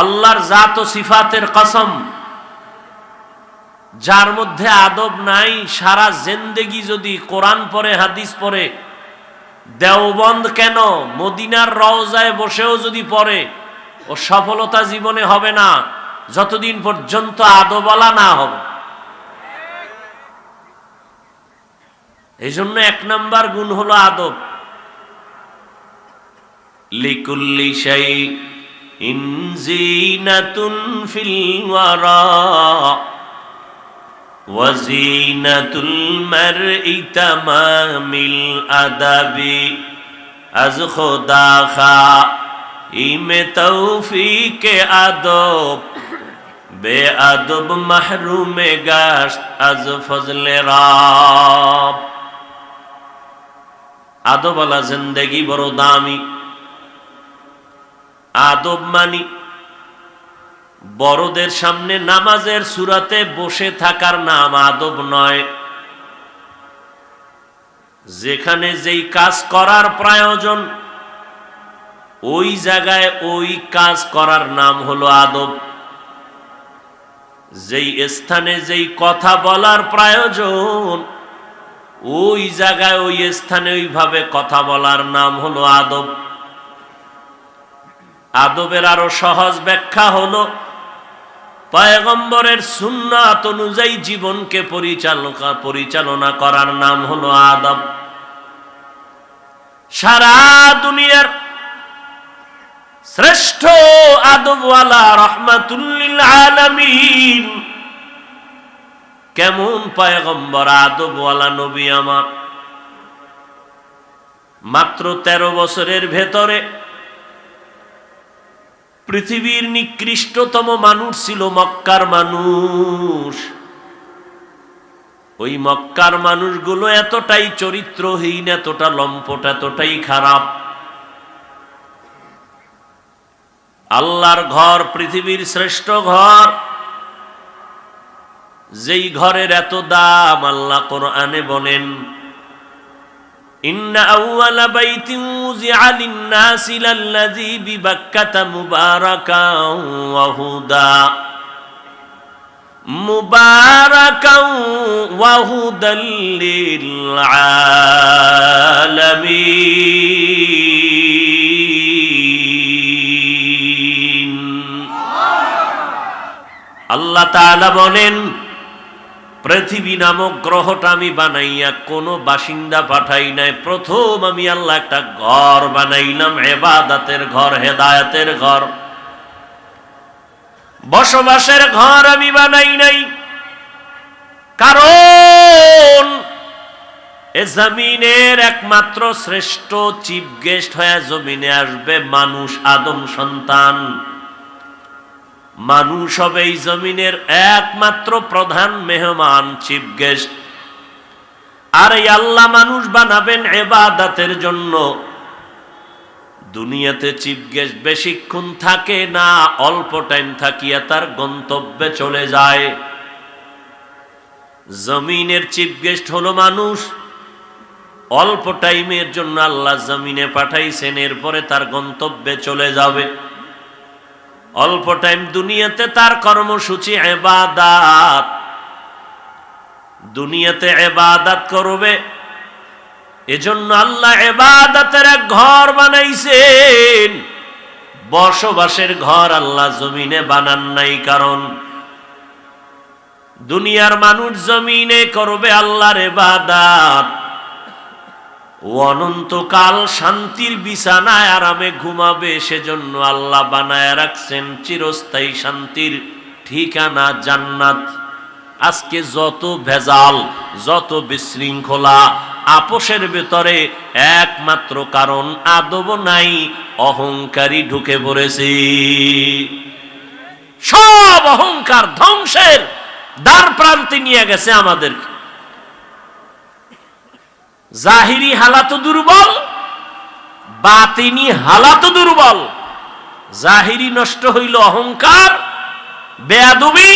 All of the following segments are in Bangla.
আল্লাহর জাত ও সিফাতের কসম। যার মধ্যে আদব নাই, সারা জেন্দেগি যদি কোরআন পরে হাদিস পরে দেওবন্দ কেন? মদিনার রওজায় বসেও যদি পড়ে, ও সফলতা জীবনে হবে না, যতদিন পর্যন্ত আদবলা না হবে। এই জন্য এক নাম্বার গুণ হলো আদব। লিকুল্লি শাই ইনজিনাতুন ফিল ওয়ারা وزينة المرء تمام الأدب از خدا خا ایم توفیق ادب بے ادب محروم گشت از فضل رب আদবলা জিন্দগি বড় দামি আদব মানি। বড়দের সামনে নামাজের সুরাতে বসে থাকার নাম আদব নয়। যেখানে যেই কাজ করার প্রয়োজন, ওই জায়গায় ওই কাজ করার নাম হলো আদব। যেই স্থানে যেই কথা বলার প্রয়োজন, ওই জায়গায় ওই স্থানে ওইভাবে কথা বলার নাম হলো আদব। আদবের আরও সহজ ব্যাখ্যা হলো, পয়গম্বরের সুন্নাত অনুযায়ী জীবনকে পরিচালনা পরিচালনা করার নাম হলো আদব। সারা দুনিয়ার শ্রেষ্ঠ আদবওয়ালা রহমাতুল্লিল আলামিন। কেমন পয়গম্বর, আদবওয়ালা নবী আমার। মাত্র তেরো বছরের ভেতরে পৃথিবীর নিকৃষ্টতম মানুষ ছিল মক্কার মানুষ। ওই মক্কার মানুষগুলো এতটাই চরিত্রহীন, এতটা লম্পট, এতটাই খারাপ। আল্লাহর ঘর, পৃথিবীর শ্রেষ্ঠ ঘর। যেই ঘরের এত দাম আল্লাহ কোরআনে বলেন إن أول بيت وزع للناس للذي ببكة مباركا وهدى مباركا وهدى للعالمين আল্লাহ তাআলা বলেন পৃথিবী নামক গ্রহটা আমি বানাইয়া কোনো বাসিন্দা পাঠাই নাই। প্রথম আমি আল্লাহ একটা ঘর বানাইলাম, এবাদাতের ঘর, হেদায়াতের ঘর। বসবাসের ঘর আমি বানাই নাই। কারণ এ জমিনের একমাত্র শ্রেষ্ঠ চিফ গেস্ট হয়ে জমিনে আসবে মানুষ, আদম সন্তান। মানুষ হবে এই জমিনের একমাত্র প্রধান মেহমান চিফ গেস্ট আর এই আল্লাহ মানুষ বানাবেন এবাদাতের জন্য। দুনিয়াতে চিফ গেস্ট বেশিক্ষণ থাকে না, অল্প টাইম থাকিয়া তার গন্তব্যে চলে যায়। জমিনের চিফ গেস্ট হলো মানুষ। অল্প টাইমের জন্য আল্লাহ জমিনে পাঠাইছেন, এরপরে তার গন্তব্যে চলে যাবে। অল্প টাইম দুনিয়াতে তার কর্মসূচি এবাদাত। দুনিয়াতে এবাদাত করবে। এজন্য আল্লাহ এবাদাতের এক ঘর বানাইছেন। বসবাসের ঘর আল্লাহ জমিনে বানান নাই, কারণ দুনিয়ার মানুষ জমিনে করবে আল্লাহর এবাদাত। ও অনন্তকাল শান্তির বিছানায় আরামে ঘুমাবে, সেজন্য আল্লাহ বানায় রাখছেন চিরস্থায়ী শান্তির ঠিকানা জান্নাত। আজকে যত ভেজাল, যত বিশৃঙ্খলা, আপোষের ভেতরে একমাত্র কারণ আদব নাই অহংকারী ঢুকে পড়েছে। সব অহংকার ধ্বংসের দ্বার প্রান্তে নিয়ে গেছে আমাদেরকে। জাহিরি হালাত দুর্বল, বাতিনি হালাত দুর্বল। জাহিরি নষ্ট হইল অহংকার, বেয়াদুবি,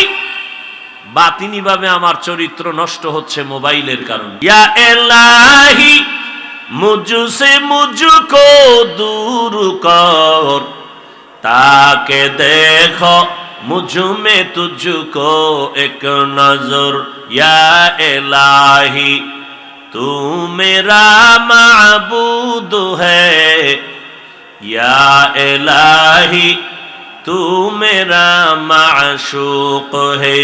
বাতিনি ভাবে আমার চরিত্র নষ্ট হচ্ছে মোবাইলের কারণে। ইয়া এলাহি, মুজু মুজুকো দূর কর, তাকে দেখো মুজু মে তুঝুকো এক নজর। ইয়া এলাহি तू मेरा माबूद है या इलाही तू मेरा माशूक है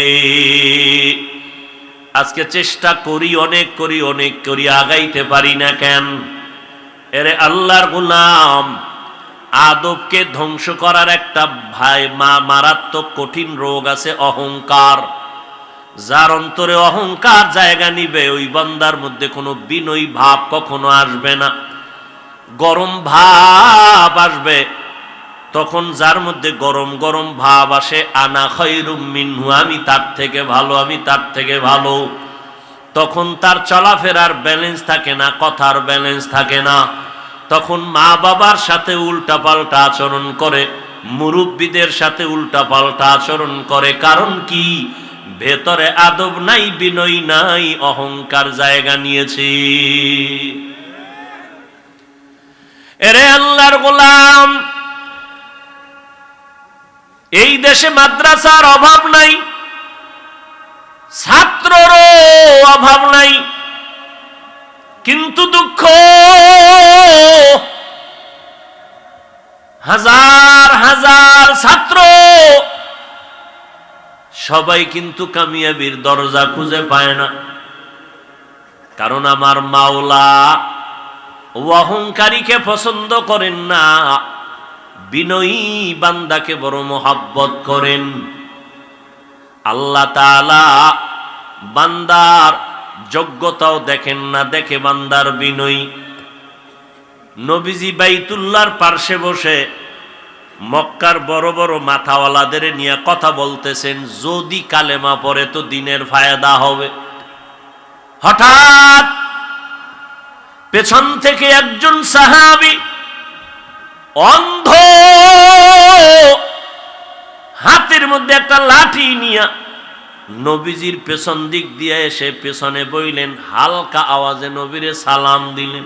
আজকে চেষ্টা করি অনেক করি অনেক করি আগাইতে পারি না কেন এরে আল্লাহর গুলাম আদবকে ধ্বংস করার একটা ভাই মা মারাত্মক কঠিন রোগ আছে অহংকার যার অন্তরে অহংকার জায়গা নিবে, ওই বান্দার মধ্যে কোনো বিনয়ী ভাব কখনো আসবে না। গরম ভাব আসবে। তখন যার মধ্যে গরম গরম ভাব আসে, আনা খৈরুম মিনহু, আমি তার থেকে ভালো, আমি তার থেকে ভালো। তখন তার চলাফেরার ব্যালেন্স থাকে না, কথার ব্যালেন্স থাকে না। তখন মা বাবার সাথে উল্টা পাল্টা আচরণ করে, মুরব্বীদের সাথে উল্টা পাল্টা আচরণ করে। কারণ কি? ভেতরে আদব নাই, বিনয় নাই, অহংকার জায়গা নিয়েছি। এরে আল্লাহর গোলাম, এই দেশে মাদ্রাসার অভাব নাই, ছাত্ররও অভাব নাই, কিন্তু দুঃখ। হাজার হাজার ছাত্র সবাই কিন্তু কামিয়াবির দরজা খুঁজে পায় না। কারণ আমার মাওলা অহংকারীকে পছন্দ করেন না, বিনয়ী বান্দাকে বড় মোহাব্বত করেন। আল্লাহ বান্দার যোগ্যতাও দেখেন না, দেখে বান্দার বিনয়ী। নবীজি বাইতুল্লার পার্শ্বে বসে মক্কার বড় বড় মাথাওয়ালাদের নিয়ে কথা বলতেছেন, যদি কালেমা পরে তো দিনের ফায়দা হবে। হঠাৎ পেছন থেকে একজন সাহাবি অন্ধ হাতের মধ্যে একটা লাঠি নিয়া নবীজির পেছন দিক দিয়ে এসে পেছনে বইলেন, হালকা আওয়াজে নবীরে সালাম দিলেন।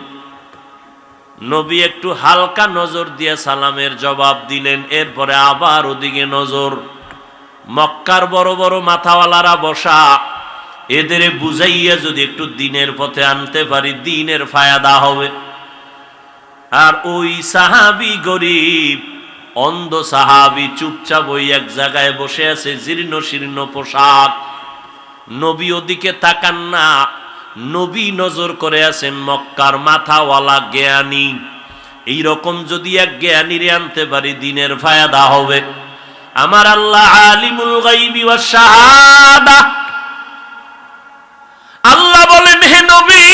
নবী একটু হালকা নজর দিয়ে সালামের জবাব দিলেন, এরপরে আবার ওদিকে নজর। মক্কার বড় বড় মাথাওয়ালারা বসা। এদের বুঝাইয়া যদি একটু দিনের পথে আনতে পারি, দিনের ফায়দা হবে। আর ওই সাহাবি গরিব, অন্ধ সাহাবি চুপচাপ ওই এক জায়গায় বসে আছে, জীর্ণ শীর্ণ পোশাক। নবী ওদিকে তাকান না। নবী নজর করে আছেন মক্কার মাথাওয়ালা জ্ঞানী। এই রকম যদি এক জ্ঞানীরে আনতে পারি, দিনের ফায়দা হবে। আমার আল্লাহ আলিমুল গাইবি শাহাদা। আল্লাহ বলেন, হে নবী,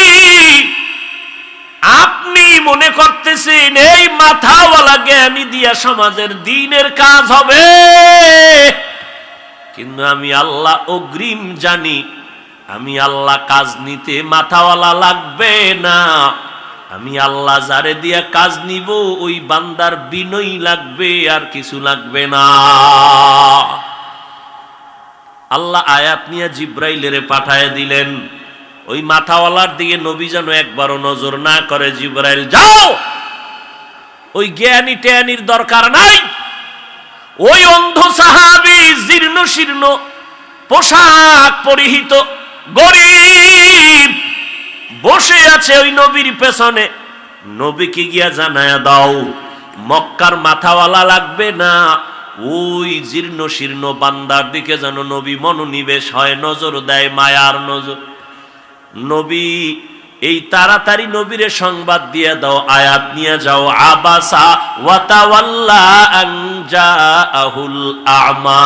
আপনি মনে করতেছেন এই মাথাওয়ালা জ্ঞানী দিয়া সমাজের দিনের কাজ হবে? কিন্তু আমি আল্লাহ অগ্রিম জানি আমি আল্লাহ কাজ নিতে মাথাওয়ালা লাগবে না। আমি আল্লাহ যারে দিয়া কাজ নিব, ওই বান্দার বিনয় লাগবে, আর কিছু লাগবে না। আল্লাহ আয়াত নিয়ে জিব্রাইলেরে পাঠায় দিলেন। ওই মাথাওয়ালার দিকে নবী যেন একবারও নজর না করে, জিব্রাইল, যাও! ওই জ্ঞানী ট্যানির দরকার নাই। ওই অন্ধ সাহাবি জীর্ণ শীর্ণ, পোশাক পরিহিত। গরিব, বসে আছে ওই নবীর পেছনে। নবীকে গিয়া জানায়া দাও, মক্কার মাথাওয়ালা লাগবে না। ওই জীর্ণ শীর্ণ বান্দার দিকে যেন নবী মনোনিবেশ হয়, নজর দেয় মায়ার নজর। নবী, এই তাড়াতাড়ি নবীরে সংবাদ দিয়ে দাও, আয়াত নিয়ে যাও। আবাসা ওয়াতাওয়াল্লা আনজা আহুল আমা।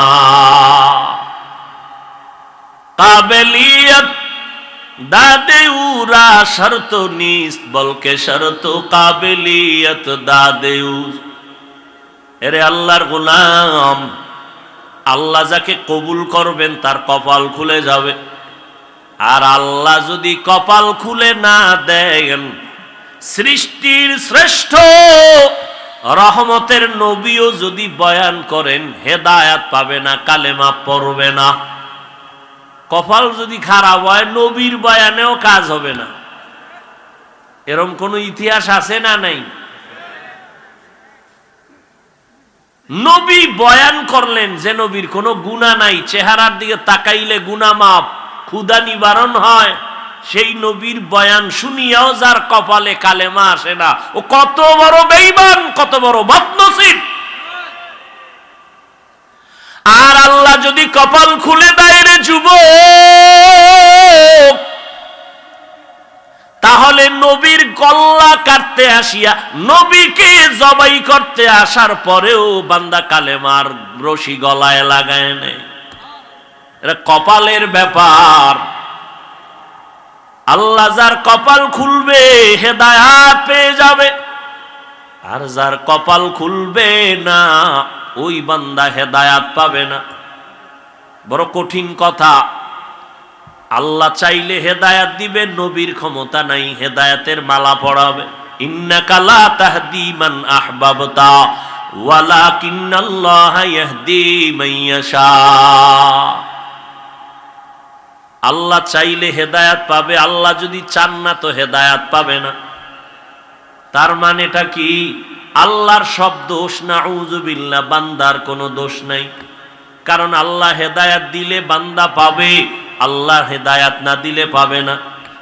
কাবেলিয়ত। দাদে উরা শর্ত, নিস বলকে শর্ত। কাবেলিয়ত, দাদে এরে আল্লাহর গোলাম, আল্লাহ যাকে কবুল করবেন তার কপাল খুলে যাবে। আর আল্লাহ যদি কপাল খুলে না দেন, সৃষ্টির শ্রেষ্ঠ রহমতের নবীও যদি বয়ান করেন, হেদায়াত পাবে না, কালেমা পড়বে না। কপাল যদি খারাপ হয়, নবীর বয়ানেও কাজ হবে না। এরম কোন ইতিহাস আছে না নাই? নবী বয়ান করলেন যে নবীর কোনো গুণা নাই, চেহারার দিকে তাকাইলে গুণা মাপ ক্ষুদা নিবারণ হয়। সেই নবীর বয়ান শুনিয়াও যার কপালে কালেমা আসে না। ও কত বড় বেইমান কত বড় বদনসিব। আর আল্লাহ যদি কপাল খুলে দেয় যুবক, তাহলে নবীর গল্লা কাটতে আসিয়া নবীকে জবাই করতে আসার পরেও বান্দা কালেমার রশি গলায় লাগায় কপালের ব্যাপার। আল্লাহ যার কপাল খুলবে হেদায়াত পেয়ে যাবে। আর যার কপাল খুলবে না, ওই বান্দা হেদায়াত পাবে না। বড় কঠিন কথা। আল্লাহ চাইলে হেদায়াত দিবে, নবীর ক্ষমতা নাই, হেদায়াতের মালা পড়াবে। মান মান আল্লাহ চাইলে হেদায়াত পাবে, আল্লাহ যদি চান না তো হেদায়াত পাবে না। তার মানেটা কি? আল্লাহর সব দোষ না উজুবিল্লা বান্দার কোনো দোষ নাই। কারণ আল্লাহ হেদায়াত দিলে বান্দা পাবে, আল্লাহ হেদায়াত না দিলে পাবে না।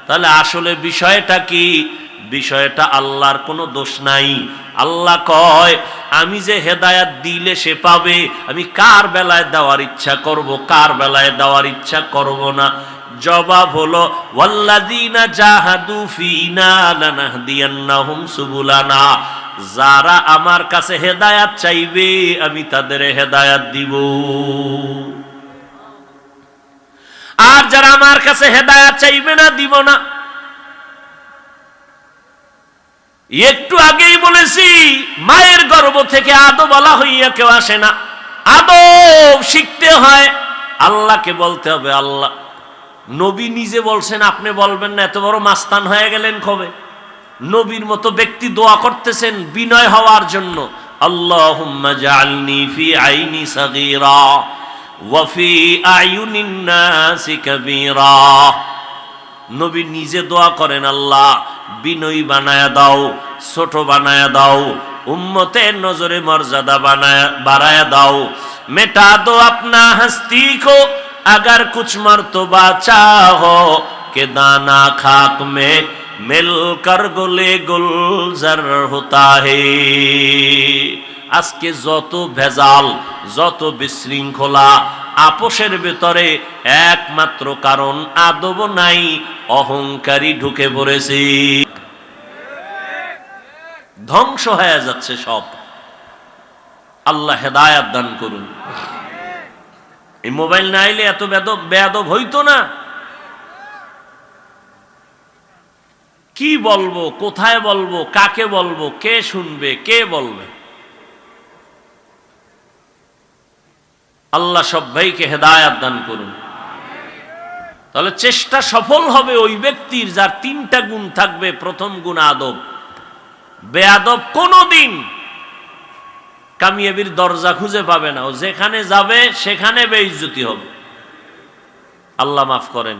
তাহলে আসলে বিষয়টা কি? বিষয়টা আল্লাহর কোনো দোষ নাই। আল্লাহ কয়, আমি যে হেদায়াত দিলে সে পাবে, আমি কার বেলায় দেওয়ার ইচ্ছা করব, কার বেলায় দেওয়ার ইচ্ছা করব না? জবাব হলো, ওয়াল্লাযীনা জাহাদু ফীনা লানাহদিয়ান্নাহুম সুবুলানা। যারা আমার কাছে হেদায়াত চাইবে, আমি তাদের হেদায়াত দিব। আর যারা আমার কাছে হেদায়াত চাইবে না, দিব না। একটু আগেই বলেছি, মায়ের গর্ভ থেকে আদো বলা হইয়া কেউ আসে না। আদো শিখতে হয়, আল্লাহকে বলতে হবে, আল্লাহ। নবী নিজে বলছেন, আপনি বলবেন না, এত বড় মাস্তান হয়ে গেলেন কবে? নবীর মতো ব্যক্তি দোয়া করতেছেন বিনয় হওয়ার জন্য আল্লাহুম্মা জাআলনি ফি আইনি সাগীরা ওয়া ফি আয়ুনিন নাসি কাবীরা নবী নিজে দোয়া করেন আল্লাহ বিনয়ী বানায়া দাও ছোট বানায়া দাও উম্মতের নজরে মর্যাদা বানায়া বাড়ায়া দাও মেটা দো আপনা হস্তি को अगर कुछ मर्तबा चाहो के दाना खाक में মিল কর গোলে গুলজার হতা হে। আজকে যত ভেজাল, যত বিশৃঙ্খলা, আপোষের ভেতরে একমাত্র কারণ আদব নাই, অহংকারী ঢুকে পড়েছে। ধ্বংস হয়ে যাচ্ছে সব। আল্লাহ হেদায়াত দান করুন। এই মোবাইল না এলে এত বেদব বেদব হইতো না। কি বলব, কোথায় বলব, কাকে বলব, কে শুনবে, কে বলবে? আল্লাহ সব ভাইকে হেদায়াত দান করুন। তাহলে চেষ্টা সফল হবে ওই ব্যক্তির যার তিনটা গুণ থাকবে। প্রথম গুণ আদব। বেয়াদব কোনোদিন কামিয়াবির দরজা খুঁজে পাবে না। ও যেখানে যাবে, সেখানে বেইজ্জতি হবে। আল্লাহ মাফ করেন।